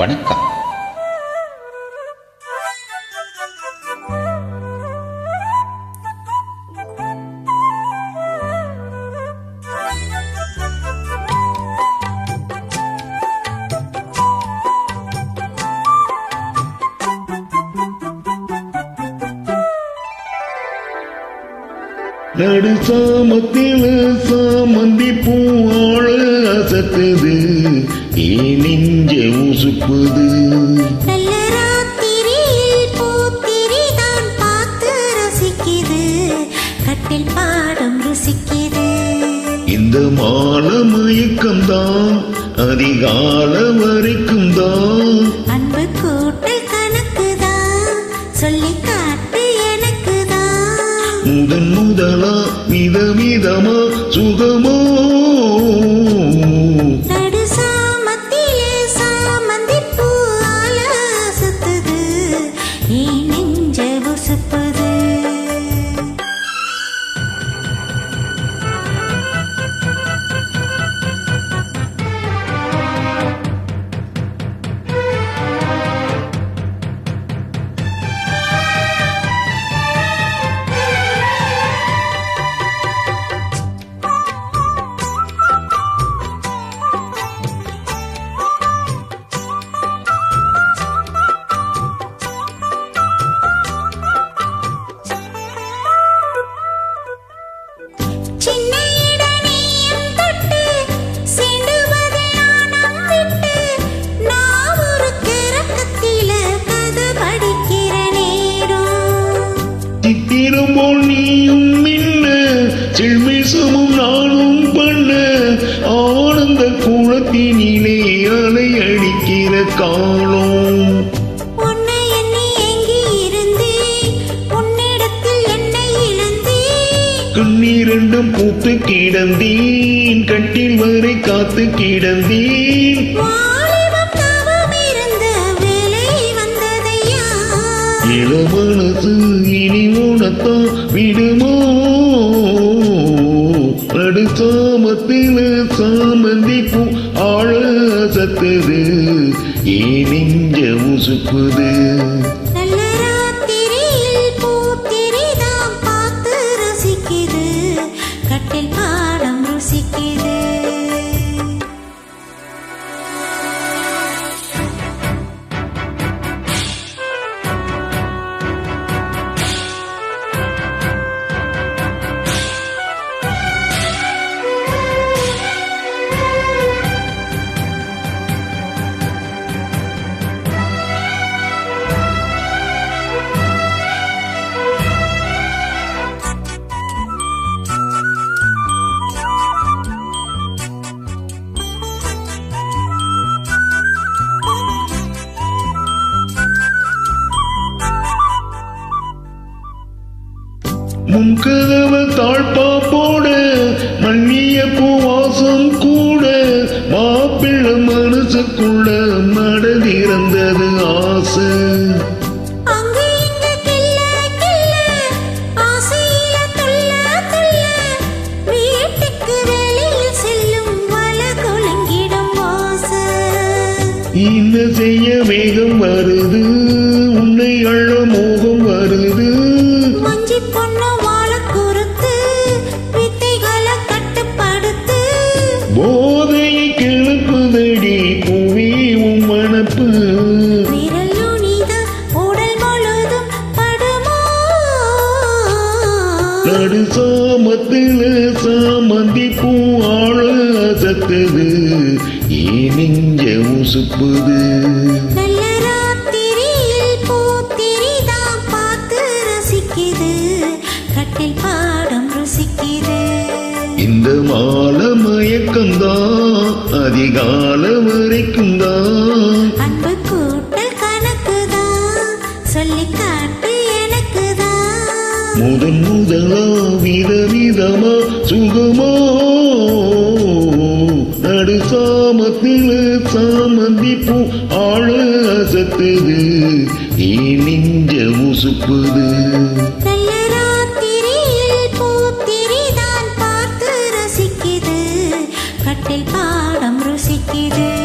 வணக்கம். நடு சாமத்தில் சாமந்தி பூவாழ அசத்துது. ஏ நெஞ்ச உசுப்புது இந்த மால மயக்கம் தான் அதிகால வரைக்கும் தான் அன்பு கூட்டல் கணக்கு தான் சொல்லி காட்டு எனக்கு தான் முதன் முதலா விதவிதமா சுகமோ குளத்தினிலே அலை அடிக்கிற காலம் கண்ணீரண்டும் பூத்து கிடந்தேன் கட்டில் வரை காத்து கிடந்தேன். இளமனசு இனி உனத்தான் விடுமோ? பூ ஆழ சத்துது ஏ நெஞ்ச உசுப்புது முன்கதவ தாழ்பா போட மண்ணிய பூவாசம் கூட மாப்பிள்ள மனசுக்குள்ள மடதிறந்தது ஆசை. என்ன செய்ய வேகம் வருது உன்னை அள்ள மோகம் பூத்திரிதான் பார்த்து ரசிக்குது. கட்டில் பாடம் ருசிக்குது. இந்த மால மயக்கம்தான் அதிகால வரைக்கும் தான் அன்பு கூட்டல் கணக்குதான் சொல்லி காட்டு எனக்குதான். முதன் முதலா சுகமோ நடு சாமத்தில சாமந்தி பூ ஆழ அசத்துது. நீ நெஞ்ச உசுப்புது. பாடம் ருசிக்குது.